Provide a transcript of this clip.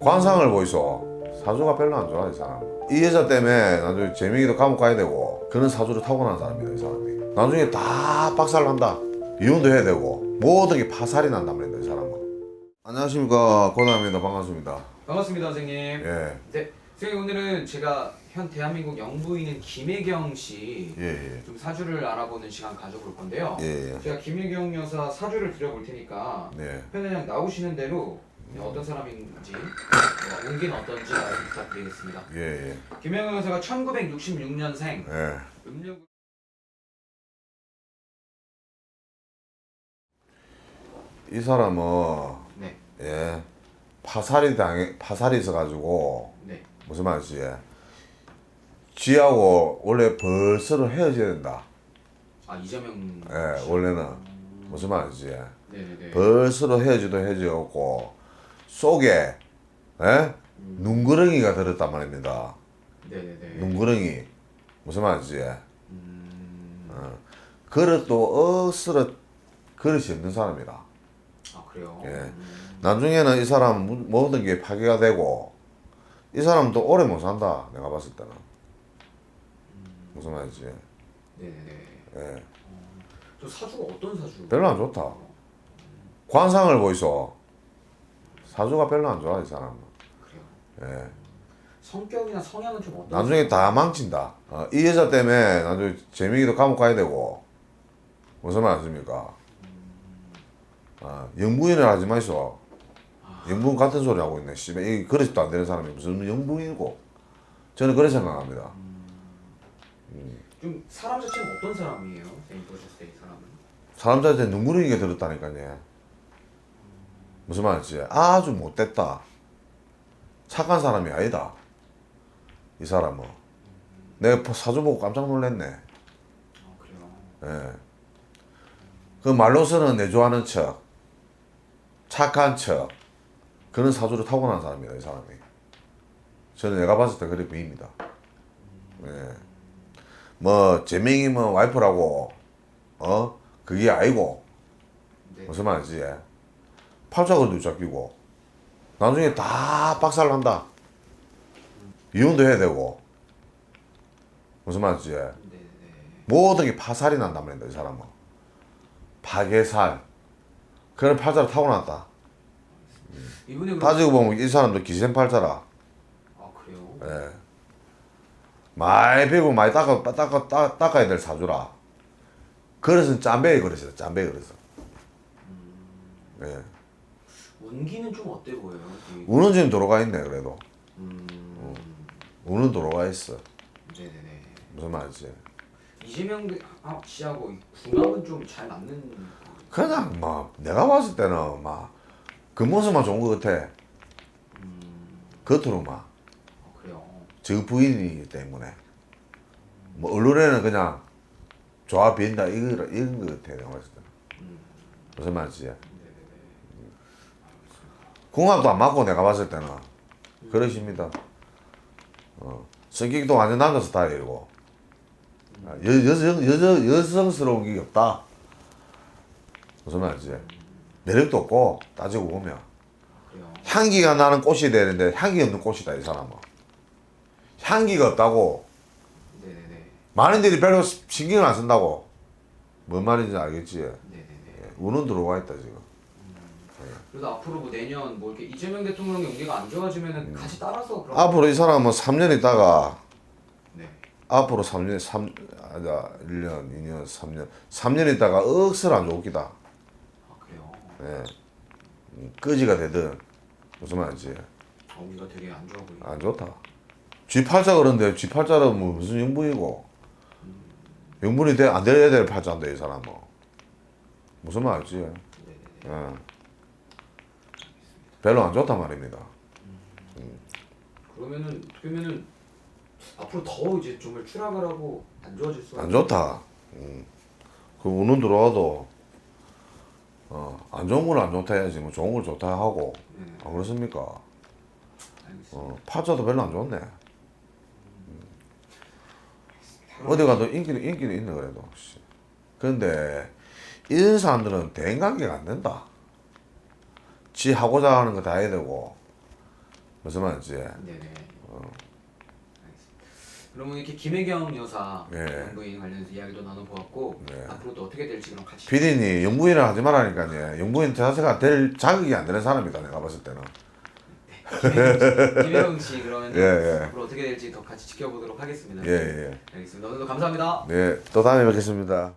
관상을 보이소. 사주가 별로 안 좋아 이 사람. 이 여자 때문에 나중에 재민이도 감옥 가야 되고 그런 사주를 타고난 사람이다 이 사람이. 나중에 다 박살 난다. 이혼도 해야 되고 모든 게 파살이 난단 말이다 이 사람은. 안녕하십니까 고남입니다 반갑습니다. 반갑습니다, 선생님. 예. 네, 선생님 오늘은 제가 현 대한민국 영부인인 김혜경 씨좀 예, 예. 사주를 알아보는 시간 가져볼 건데요. 예, 예. 제가 김혜경 여사 사주를 드려볼 테니까 네. 편의장 나오시는 대로 어떤 사람인지 어, 운기는 어떤지 말씀 부탁드리겠습니다. 예, 예. 김혜경 여사가 1966년생 예. 음력 이 사람은 네, 예 파살이 당해 파살이 있어가지고 네, 무슨 말이지? 지하고 원래 벌써는 헤어져야 된다. 아 이재명. 예, 원래는 무슨 말이지? 네, 네, 네. 벌써로 헤어지도 헤어졌고 속에 예? 눈구렁이가 들었단 말입니다. 네, 네, 네. 눈구렁이 무슨 말이지? 음, 어. 그릇도 억스러 그릇이 없는 사람이라. 아 그래요. 예. 음, 나중에는 이 사람 은 모든 게 파괴가 되고 이 사람도 오래 못 산다. 내가 봤을 때는 무슨 말이지? 네, 네, 네. 예. 저 사주가 어떤 사주? 별로 안 좋다. 관상을 보이소. 사주가 별로 안 좋아 이 사람은. 그래요. 예. 성격이나 성향은 좀 어떤? 나중에 다 망친다. 어, 이 여자 때문에 나중에 재민이도 감옥 가야 되고 무슨 말씀입니까? 아, 영부인을 하지 마이소. 영부인 같은 소리 하고 있네. 씨발 이 그릇도 안 되는 사람이 무슨 영부인이고? 저는 그렇게 생각합니다. 좀 사람 자체는 어떤 사람이에요? 선생님 보셨을 때 이 사람은? 사람들한테 눈물이게 들었다니까요. 무슨 말인지 아주 못됐다. 착한 사람이 아니다. 이 사람은. 내가 사주 보고 깜짝 놀랐네. 아 그래요. 예. 그 말로서는 내 좋아하는 척, 착한 척, 그런 사주를 타고난 사람이다, 이 사람이. 저는 내가 봤을 때 그래 보입니다. 예. 뭐, 재명이 뭐 와이프라고, 어? 그게 아니고, 네. 무슨 말이지? 팔자걸도 잡히고, 나중에 다 박살 난다. 이혼도 해야 되고, 무슨 말이지? 네, 네. 모든 게 파살이 난단 말이다 이 사람은 파괴살 그런 팔자를 타고났다 이분이 따지고 보면 이 사람도 기생 팔자라 아 그래요. 예. 많이 배고 많이 닦아, 닦아, 닦아, 닦아야 될 사주라 그릇은 짬배의 그릇이다 짬배의 그릇은 예. 운기는 좀 어때 보여요? 이- 우는 지금 들어가 있네 그래도 음. 우는 들어가 있어 네네네. 무슨 말이지 이재명 아, 씨하고 이 궁합은 좀 잘 맞는. 그냥 막 내가 봤을 때는 막 그 모습만 좋은 것 같아 겉으로만 아 그래요. 저 부인이기 때문에 뭐 언론에는 그냥 보인다 이거 이런 것 같아 내가 봤을 때 무슨 말이지? 궁합도 안 맞고 내가 봤을 때는 그러십니다. 어, 성격도 완전 남자 스타일이고 아, 여, 여성 여자 여성스러운 게 없다. 무슨 말이지? 매력도 없고 따지고 보면. 향기가 나는 꽃이 되는데 향기 없는 꽃이다 이 사람은. 향기가 없다고 네네네. 많은 들이 별로 신경을 안 쓴다고. 뭔 말인지 알겠지? 네네네. 예, 우는 들어와 있다 지금. 그래도 앞으로 뭐 내년 뭐 이렇게 이재명 대통령 연기가 안 좋아지면은 같이 따라서 그런. 앞으로 이 사람은 3년 있다가 네. 앞으로 3년 3 아자 1년 2년 3년 3년 있다가 억수로 안 좋기다. 아 그래요. 예. 음, 끄지가 되든 무슨 말인지 아, 우리가 되게 안 좋아 보이네. 안 좋다. G8자 그런데 G8자는 뭐 무슨 영분이고 영분이 돼, 안 돼야 될 팔자인데 이 사람은 무슨 말이지? 네네네. 예. 별로 안 좋단 말입니다. 그러면은 그러면은 앞으로 더 이제 정말 추락을 하고 안 좋아질 수. 안 좋다. 음. 그 운은 들어와도 어, 안 좋은 건안 좋다 해야지 뭐 좋은 걸 좋다 하고 네. 안 그렇습니까? 알겠습니다. 어, 팔자도 별로 안 좋네. 음. 어디 가도 인기는 인기는 있네 그래도. 씨. 근데 이런 사람들은 대인 관계가 안 된다. 지 하고자 하는 거 다 해야 되고 무슨 말인지. 네네. 알겠습니다. 그러면 이렇게 김혜경 여사 네. 영부인 관련해서 이야기도 나눠보았고 네. 앞으로 또 어떻게 될지 그럼 같이 피디니 영부인을 하지 말라니까요. 영부인 자세가 될 자격이 안 되는 사람이다 내가 봤을 때는. 김혜경 씨, 김혜경 씨 그러면 예, 예. 앞으로 어떻게 될지 더 같이 지켜보도록 하겠습니다. 예 예. 알겠습니다. 오늘도 감사합니다. 네, 또 다음에 뵙겠습니다.